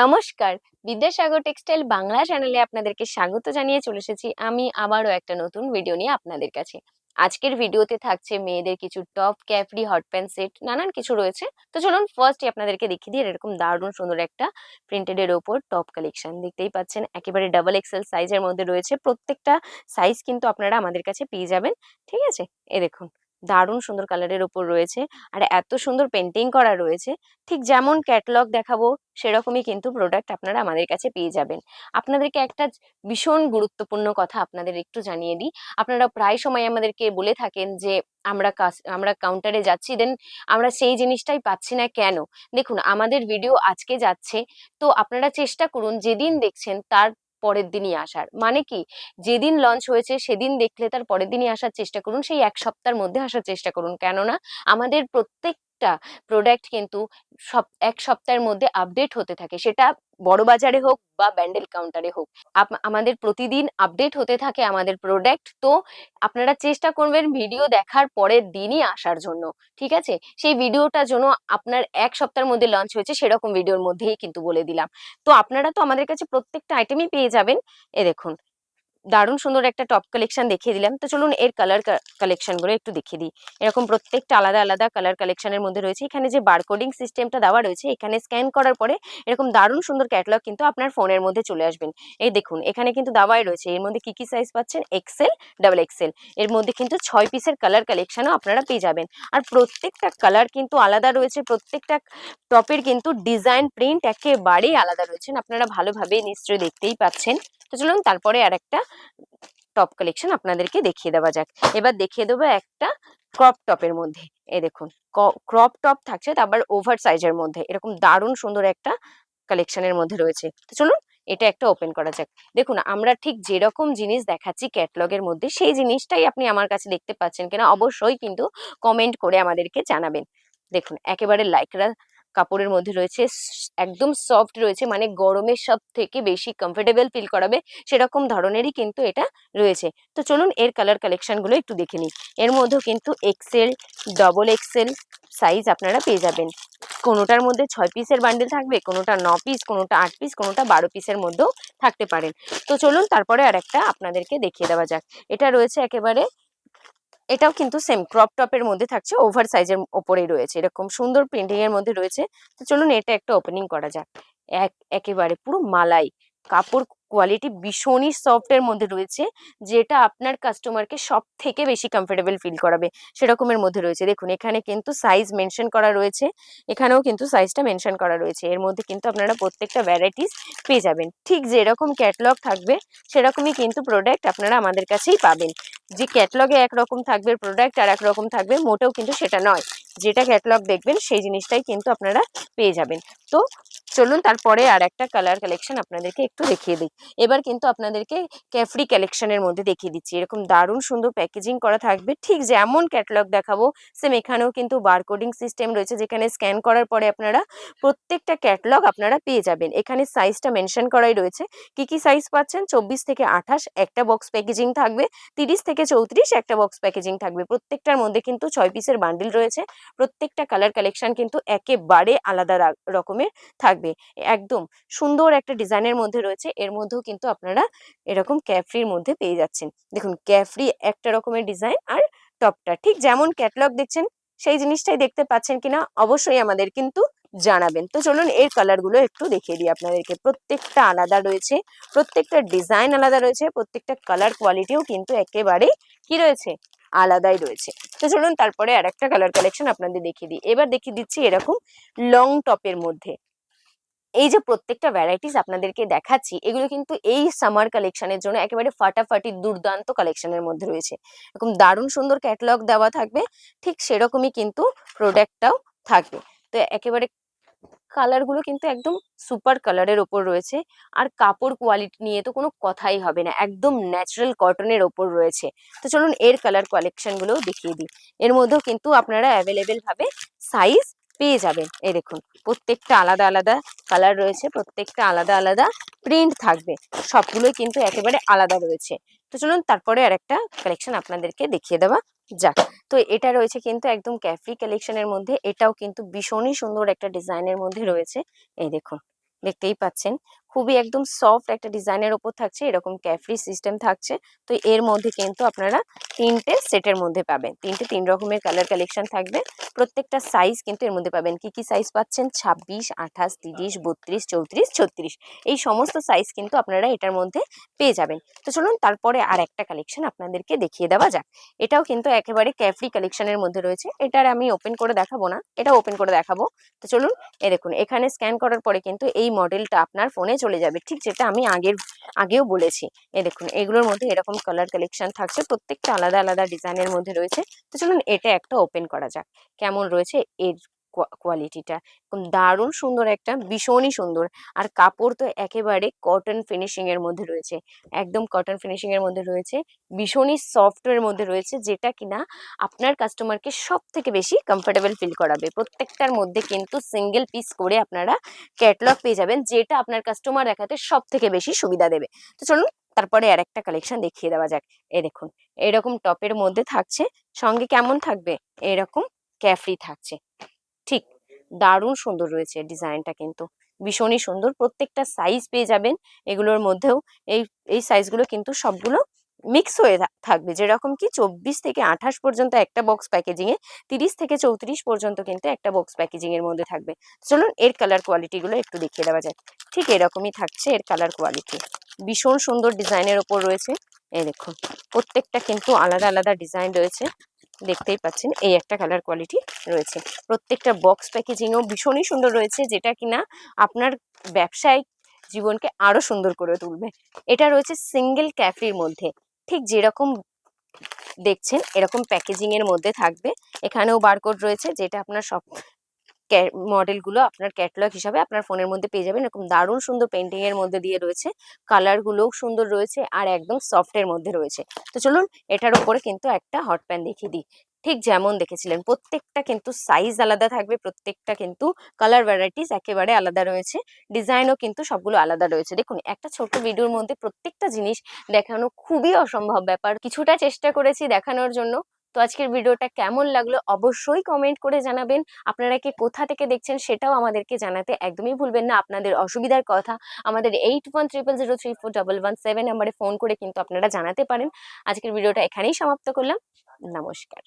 নমস্কার। বিদ্যাসাগর টেক্সটাইল বাংলা চ্যানেলে আপনাদেরকে স্বাগত জানিয়ে চলে এসেছি। আমি আবারও একটা নতুন ভিডিও নিয়ে আপনাদের কাছে। আজকের ভিডিওতে থাকছে মেয়েদের কিছু top capri hot pant set, নানান কিছু রয়েছে। তো চলুন ফার্স্টই আপনাদেরকে দেখিয়ে দিই এরকম দারুণ সুন্দর একটা প্রিন্টেড এর ওপর টপ কালেকশন দেখতেই পাচ্ছেন। একেবারে ডাবল এক্সেল সাইজের মধ্যে রয়েছে। প্রত্যেকটা সাইজ কিন্তু আপনারা আমাদের কাছে পেয়ে যাবেন। ঠিক আছে? এ দেখুন। দারুণ সুন্দর কালারের ওপর রয়েছে। আর এত সুন্দর পেন্টিং করা রয়েছে। ঠিক যেমন ক্যাটলগ দেখাবো, সেরকমই কিন্তু প্রোডাক্ট আপনারা আমাদের কাছে পেয়ে যাবেন। আপনাদেরকে একটা ভীষণ গুরুত্বপূর্ণ কথা আপনাদের একটু জানিয়ে দিই। আপনারা প্রায় সময় আমাদেরকে বলে থাকেন যে, আমরা আমরা কাউন্টারে যাচ্ছি দেন আমরা সেই জিনিসটাই পাচ্ছি না কেন? দেখুন, আমাদের ভিডিও আজকে যাচ্ছে, তো আপনারা চেষ্টা করুন, যেদিন দেখছেন, তার পরের দিনই আসার। মানে কি? যেদিন লঞ্চ হয়েছে সেদিন দেখলে তার পরের দিনই আসার চেষ্টা করুন, সেই এক সপ্তাহের মধ্যে আসার চেষ্টা করুন। কেননা আমাদের প্রত্যেকটা প্রোডাক্ট কিন্তু সব এক সপ্তাহের মধ্যে আপডেট হতে থাকে। সেটা বড় বাজারে হোক বা ব্যান্ডেল কাউন্টারে হোক। আমাদের প্রতিদিন আপডেট হতে থাকে আমাদের প্রোডাক্ট তো আপনারা চেষ্টা করবেন ভিডিও দেখার পরের দিনই আসার জন্য, ঠিক আছে? সেই ভিডিওটা যেন আপনার এক সপ্তাহের মধ্যে লঞ্চ হয়েছে, সেরকম ভিডিওর মধ্যেই কিন্তু বলে দিলাম। তো আপনারা তো আমাদের কাছে প্রত্যেকটা আইটেমই পেয়ে যাবেন। এ দেখুন দারুণ সুন্দর একটা টপ কালেকশন দেখিয়ে দিলাম। তো চলুন এর কালার কালেকশনগুলো একটু দেখিয়ে দিই। এরকম প্রত্যেকটা আলাদা আলাদা কালার কালেকশনের মধ্যে রয়েছে। এখানে যে বারকোডিং সিস্টেমটা দেওয়া রয়েছে, এখানে স্ক্যান করার পরে এরকম দারুণ সুন্দর ক্যাটালগ কিন্তু আপনার ফোনের মধ্যে চলে আসবেন। এই দেখুন, এখানে কিন্তু দেওয়াই রয়েছে। এর মধ্যে কি কি সাইজ পাচ্ছেন? এক্সেল ডাবল এক্সেল এর মধ্যে কিন্তু ছয় পিসের কালার কালেকশনও আপনারা পেয়ে যাবেন। আর প্রত্যেকটা কালার কিন্তু আলাদা রয়েছে। প্রত্যেকটা টপের কিন্তু ডিজাইন প্রিন্ট একেবারেই আলাদা রয়েছেন আপনারা ভালোভাবে নিশ্চয়ই দেখতেই পাচ্ছেন। তো চলুন, তারপরে আর একটা টপ কালেকশন আপনাদেরকে দেখিয়ে দেওয়া যাক। এবার দেখিয়ে দেবো একটা ক্রপ টপের মধ্যে। এ দেখুন ক্রপ টপ থাকছে তারপর ওভার সাইজের মধ্যে। এরকম দারুণ সুন্দর একটা কালেকশনের মধ্যে রয়েছে। তো চলুন, এটা একটা ওপেন করা যাক। দেখুন, আমরা ঠিক যেরকম জিনিস দেখাচ্ছি ক্যাটলগের মধ্যে, সেই জিনিসটাই আপনি আমার কাছে দেখতে পাচ্ছেন কিনা অবশ্যই কিন্তু কমেন্ট করে আমাদেরকে জানাবেন। দেখুন, একেবারে লাইকরা কাপড়ের মধ্যে রয়েছে একদম সফট রয়েছে মানে গরমের সব থেকে বেশি কমফোর্টেবল ফিল করাবে, সেরকম ধরনেরই কিন্তু এটা রয়েছে। তো চলুন এর কালার কালেকশানগুলো একটু দেখে নিই। এর মধ্যেও কিন্তু এক্সেল ডবল এক্সেল সাইজ আপনারা পেয়ে যাবেন। কোনোটার মধ্যে ছয় পিসের বান্ডেল থাকবে, কোনোটা ন পিস কোনোটা আট পিস কোনোটা বারো পিসের মধ্যেও থাকতে পারেন তো চলুন তারপরে আর একটা আপনাদেরকে দেখিয়ে দেওয়া যাক। এটা রয়েছে একেবারে এটাও কিন্তু সেম ক্রপ টপের মধ্যে থাকছে ওভার সাইজের ওপরেই রয়েছে। এরকম সুন্দর প্রিন্টিং এর মধ্যে রয়েছে। তো চলুন এটা একটা ওপেনিং করা যাক। এক, একেবারে পুরো মালাই। কাপড় কোয়ালিটি ভীষণই সফট এর মধ্যে রয়েছে, যেটা আপনার কাস্টমারকে সব থেকে বেশি কমফোর্টেবল ফিল করাবে। সেরকমের মধ্যে রয়েছে। দেখুন, এখানে কিন্তু সাইজ মেনশন করা রয়েছে। এখানেও কিন্তু সাইজটা মেনশন করা রয়েছে। এর মধ্যে কিন্তু আপনারা প্রত্যেকটা ভ্যারাইটিস পেয়ে যাবেন। ঠিক যেরকম ক্যাটলগ থাকবে, সেরকমই কিন্তু প্রোডাক্ট আপনারা আমাদের কাছেই পাবেন। যে ক্যাটলগে একরকম থাকবে প্রোডাক্ট আর একরকম থাকবে, মোটেও কিন্তু সেটা নয়। যেটা ক্যাটলগ দেখবেন, সেই জিনিসটাই কিন্তু আপনারা পেয়ে যাবেন। তো চলুন তারপরে আর একটা কালার কালেকশন আপনাদেরকে একটু দেখিয়ে দিই। এবার কিন্তু আপনাদেরকে ক্যাফরি কালেকশনের মধ্যে দেখিয়ে দিচ্ছি। এরকম দারুণ সুন্দর প্যাকেজিং করা থাকবে। ঠিক যেমন ক্যাটলগ দেখাবো সেম এখানেও কিন্তু বারকোডিং সিস্টেম রয়েছে যেখানে স্ক্যান করার পরে আপনারা প্রত্যেকটা ক্যাটলগ আপনারা পেয়ে যাবেন। এখানে সাইজটা মেনশন করাই রয়েছে। কি কি সাইজ পাচ্ছেন? চব্বিশ থেকে আঠাশ একটা বক্স প্যাকেজিং থাকবে। তিরিশ থেকে চৌত্রিশ একটা বক্স প্যাকেজিং থাকবে। প্রত্যেকটার মধ্যে কিন্তু ছয় পিসের বান্ডিল রয়েছে। প্রত্যেকটা কালার কালেকশন কিন্তু একেবারে আলাদা রকমের থাকবে। একদম সুন্দর একটা ডিজাইনের মধ্যে রয়েছে। এর মধ্যেও কিন্তু আপনারা এরকম ক্যাফরির মধ্যে পেয়ে যাচ্ছেন। দেখুন ক্যাফরি একটা রকমের ডিজাইন আর টপটা। ঠিক যেমন ক্যাটলগ দেখছেন, সেই জিনিসটাই দেখতে পাচ্ছেন কিনা অবশ্যই আমাদের কিন্তু জানাবেন। তো চলুন এর কালারগুলো একটু দেখিয়ে দিই আপনাদেরকে। প্রত্যেকটা আলাদা রয়েছে, প্রত্যেকটা ডিজাইন আলাদা রয়েছে, প্রত্যেকটা কালার কোয়ালিটিও কিন্তু একেবারেই কি রয়েছে? আলাদাই রয়েছে। তো চলুন তারপরে আর একটা কালার কালেকশন আপনাদের দেখিয়ে দিই। এবার দেখিয়ে দিচ্ছি এরকম লং টপের মধ্যে। এই যে প্রত্যেকটা ভ্যারাইটিস আপনাদেরকে দেখাচ্ছি, এগুলো কিন্তু এই সামার কালেকশনের জন্য একেবারে ফাটাফাটি দুর্দান্ত কালেকশনের মধ্যে রয়েছে। এরকম দারুণ সুন্দর ক্যাটালগ দেওয়া থাকবে, ঠিক সেরকমই কিন্তু প্রোডাক্টটাও থাকবে। তো একেবারে কালারগুলো কিন্তু একদম সুপার কালারের ওপর রয়েছে, আর কাপড় কোয়ালিটি নিয়ে তো কোনো কথাই হবে না, একদম ন্যাচারাল কটনের ওপর রয়েছে। তো চলুন এর কালার কালেকশনগুলোও দেখিয়ে দিই। এর মধ্যেও কিন্তু আপনারা অ্যাভেলেবেল ভাবে সাইজ পেয়ে যাবেন। এই দেখুন, প্রত্যেকটা আলাদা আলাদা কালার রয়েছে, প্রত্যেকটা আলাদা আলাদা প্রিন্ট থাকবে। সবগুলোই কিন্তু একেবারে আলাদা রয়েছে। তো চলুন, তারপরে আর একটা কালেকশন আপনাদেরকে দেখিয়ে দেওয়া যাক। তো এটা রয়েছে কিন্তু একদম ক্যাফি কালেকশনের মধ্যে। এটাও কিন্তু ভীষণই সুন্দর একটা ডিজাইনের মধ্যে রয়েছে। এই দেখুন, দেখতেই পাচ্ছেন। খুবই একদম সফট একটা ডিজাইনের ওপর থাকছে, এরকম ক্যাফরি সিস্টেম থাকছে। তো এর মধ্যে কিন্তু আপনারা তিনটে সেটের মধ্যে পাবেন। তিনটে তিন রকমের কালার কালেকশন থাকবে। প্রত্যেকটা সাইজ কিন্তু এর মধ্যে পাবেন। কি কি সাইজ পাচ্ছেন? ছাব্বিশ, আঠাশ, তিরিশ, বত্রিশ, চৌত্রিশ, ছত্রিশ। এই সমস্ত সাইজ কিন্তু আপনারা এটার মধ্যে পেয়ে যাবেন। তো চলুন তারপরে আর একটা কালেকশন আপনাদেরকে দেখিয়ে দেওয়া যাক। এটাও কিন্তু একেবারে ক্যাফরি কালেকশনের মধ্যে রয়েছে। এটার আমি ওপেন করে দেখাবো না। এটা ওপেন করে দেখাবো। তো চলুন, এ দেখুন, এখানে স্ক্যান করার পরে কিন্তু এই মডেলটা আপনার ফোনে চলে যাবে। ঠিক যেটা আমি আগের, আগেও বলেছি। এ দেখুন, এগুলোর মধ্যে এরকম কালার কালেকশন থাকছে, প্রত্যেকটা আলাদা আলাদা ডিজাইনের মধ্যে রয়েছে। তো চলুন এটা একটা ওপেন করা যাক। কেমন রয়েছে? এর কোয়ালিটিটা দারুণ সুন্দর একটা, ভীষণই সুন্দর। আর কাপড় তো একেবারে কটন ফিনিশিং এর মধ্যে রয়েছে। একদম কটন ফিনিশিং এর মধ্যে রয়েছে। ভীষণই সফট এর মধ্যে রয়েছে, যেটা কিনা আপনার কাস্টমারকে সব থেকে বেশি কমফোর্টেবল ফিল করাবে। প্রত্যেকটার মধ্যে কিন্তু সিঙ্গেল পিস করে আপনারা ক্যাটলগ পেয়ে যাবেন, যেটা আপনার কাস্টমার দেখাতে সব থেকে বেশি সুবিধা দেবে। তো চলুন, তারপরে আর একটা কালেকশন দেখিয়ে দেওয়া যাক। এ দেখুন, এরকম টপের মধ্যে থাকছে, সঙ্গে কেমন থাকবে? এরকম ক্যাফরি থাকছে। দারুণ সুন্দর রয়েছে ডিজাইনটা কিন্তু। ভীষণই সুন্দর। প্রত্যেকটা সাইজ পেয়ে যাবেন। এগুলোর মধ্যেও এই এই সাইজগুলো কিন্তু সবগুলো মিক্স হয়ে থাকবে। যেরকম কি চব্বিশ থেকে আঠাশ পর্যন্ত একটা বক্স প্যাকেজিং এ, তিরিশ থেকে চৌত্রিশ পর্যন্ত কিন্তু একটা বক্স প্যাকেজিং এর মধ্যে থাকবে। চলুন এর কালার কোয়ালিটি গুলো একটু দেখিয়ে দেওয়া যায় ঠিক এরকমই থাকছে এর কালার কোয়ালিটি ভীষণ সুন্দর ডিজাইনের ওপর রয়েছে। এই দেখুন, প্রত্যেকটা কিন্তু আলাদা আলাদা ডিজাইন রয়েছে। দেখতেই পাচ্ছেন, এই একটা কালার কোয়ালিটি রয়েছে। প্রত্যেকটা বক্স প্যাকেজিংও ভীষণই সুন্দর রয়েছে, যেটা কিনা আপনার ব্যবসায়িক জীবনকে আরও সুন্দর করে তুলবে। এটা রয়েছে সিঙ্গেল ক্যাফির মধ্যে। ঠিক যেরকম দেখছেন, এরকম প্যাকেজিংয়ের মধ্যে থাকবে। এখানেও বারকোড রয়েছে, যেটা আপনার সব মডেলগুলো আপনার ক্যাটলগ হিসাবে আপনার ফোনের মধ্যে পেয়ে যাবেন। এরকম দারুণ সুন্দর পেন্টিং এর মধ্যে দিয়ে রয়েছে। কালারগুলোও সুন্দর রয়েছে আর একদম সফট এর মধ্যে রয়েছে। তো চলুন এটার উপরে কিন্তু একটা হট প্যান দেখিয়ে দিই। ঠিক যেমন দেখেছিলেন, প্রত্যেকটা কিন্তু সাইজ আলাদা থাকবে, প্রত্যেকটা কিন্তু কালার ভ্যারাইটিস একেবারে আলাদা রয়েছে। ডিজাইনও কিন্তু সবগুলো আলাদা রয়েছে। দেখুন, একটা ছোট ভিডিওর মধ্যে প্রত্যেকটা জিনিস দেখানো খুবই অসম্ভব ব্যাপার। কিছুটা চেষ্টা করেছি দেখানোর জন্য। তো আজকের ভিডিওটা কেমন লাগল অবশ্যই কমেন্ট করে জানাবেন। আপনারা কি কোথা থেকে দেখছেন সেটাও আমাদেরকে জানাতে একদমই ভুলবেন না। আপনাদের অসুবিধার কথা আমাদের eight one triple zero three four double one seven নাম্বারে ফোন করে কিন্তু আপনারা জানাতে পারেন। আজকের ভিডিওটা এখানেই সমাপ্ত করলাম। নমস্কার।